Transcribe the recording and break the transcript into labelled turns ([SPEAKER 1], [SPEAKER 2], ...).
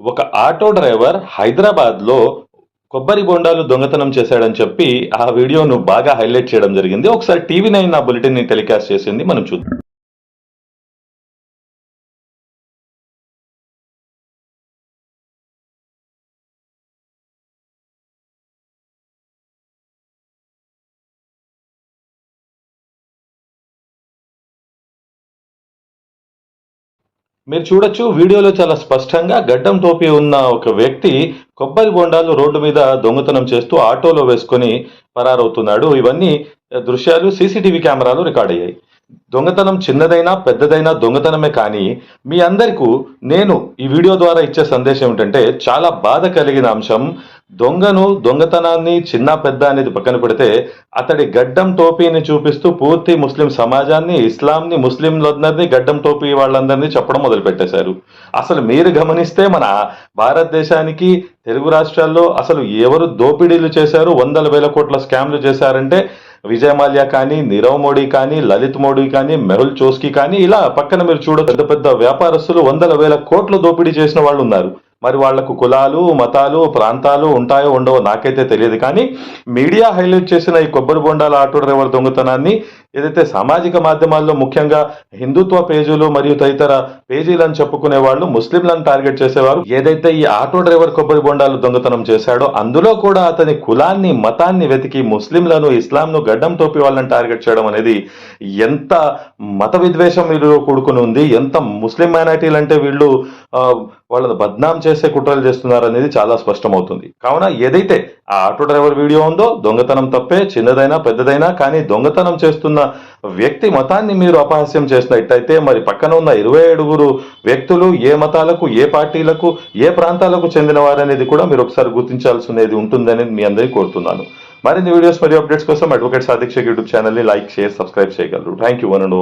[SPEAKER 1] ఒక auto driver హైదరాబాద్లో కొబ్బరి బొండాలు దొంగతనం చేశాడని చెప్పి ఆ వీడియోను బాగా హైలైట్ చేయడం జరిగింది. ఒకసారి టీవీ నైన్ ఆ బులెటిన్ని టెలికాస్ట్ చేసింది. మనం చూద్దాం. మీరు చూడొచ్చు వీడియోలో చాలా స్పష్టంగా గడ్డం టోపీ ఉన్న ఒక వ్యక్తి కొబ్బరి బొండాలు రోడ్డు మీద దొంగతనం చేస్తూ ఆటోలో వేసుకొని పరారవుతున్నాడు. ఇవన్నీ దృశ్యాలు సీసీటీవీ కెమెరాలు రికార్డ్ అయ్యాయి. దొంగతనం చిన్నదైనా పెద్దదైనా దొంగతనమే కానీ మీ అందరికీ నేను ఈ వీడియో ద్వారా ఇచ్చే సందేశం ఏంటంటే చాలా బాధ కలిగిన అంశం దొంగను దొంగతనాన్ని చిన్న పెద్ద అనేది పక్కన పెడితే అతడి గడ్డం టోపీని చూపిస్తూ పూర్తి ముస్లిం సమాజాన్ని ఇస్లాంని ముస్లింలందరినీ గడ్డం టోపీ వాళ్ళందరినీ చెప్పడం మొదలుపెట్టేశారు. అసలు మీరు గమనిస్తే మన భారతదేశానికి తెలుగు రాష్ట్రాల్లో అసలు ఎవరు దోపిడీలు చేశారు వందల వేల కోట్ల స్కామ్లు చేశారంటే విజయ్ మాల్యా కానీ నీరవ్ మోడీ కానీ లలిత్ మోడీ కానీ మెహుల్ చోస్కి కానీ ఇలా పక్కన మీరు చూడ పెద్ద పెద్ద వ్యాపారస్తులు వందల వేల కోట్లు దోపిడీ చేసిన వాళ్ళు ఉన్నారు మరి వాళ్ళకు కులాలు మతాలు ప్రాంతాలు ఉంటాయో ఉండవో నాకైతే తెలియదు. కానీ మీడియా హైలైట్ చేసిన ఈ కొబ్బరి బొండాల ఆటో డ్రైవర్ దొంగతనాన్ని ఏదైతే సామాజిక మాధ్యమాల్లో ముఖ్యంగా హిందుత్వ పేజీలు మరియు తదితర పేజీలను చెప్పుకునే వాళ్ళు ముస్లింలను టార్గెట్ చేసేవారు. ఏదైతే ఈ ఆటో డ్రైవర్ కొబ్బరి బొండాలు దొంగతనం చేశాడో అందులో కూడా అతని కులాన్ని మతాన్ని వెతికి ముస్లింలను ఇస్లాంను గడ్డం తోపి వాళ్ళని టార్గెట్ చేయడం అనేది ఎంత మత విద్వేషం వీళ్ళు కూడుకుని ఉంది ఎంత ముస్లిం మైనార్టీలు అంటే వీళ్ళు వాళ్ళని బద్నాం చేసే కుట్రలు చేస్తున్నారు అనేది చాలా స్పష్టమవుతుంది. కావున ఏదైతే ఆ ఆటో డ్రైవర్ వీడియో ఉందో దొంగతనం తప్పే చిన్నదైనా పెద్దదైనా కానీ దొంగతనం చేస్తున్న వ్యక్తి మతాన్ని మీరు అపహాస్యం చేసినట్టయితే మరి పక్కన ఉన్న ఇరవై ఏడుగురు వ్యక్తులు ఏ మతాలకు ఏ పార్టీలకు ఏ ప్రాంతాలకు చెందిన వారనేది కూడా మీరు ఒకసారి గుర్తించాల్సినది ఉంటుందని మీ అందరికీ కోరుతున్నాను. మరిన్ని వీడియోస్ మరియు అప్డేట్స్ కోసం అడ్వకేట్ సాధిక్ష యూట్యూబ్ ఛానల్ని లైక్ షేర్ సబ్స్క్రైబ్ చేయగలరు. Thank you one and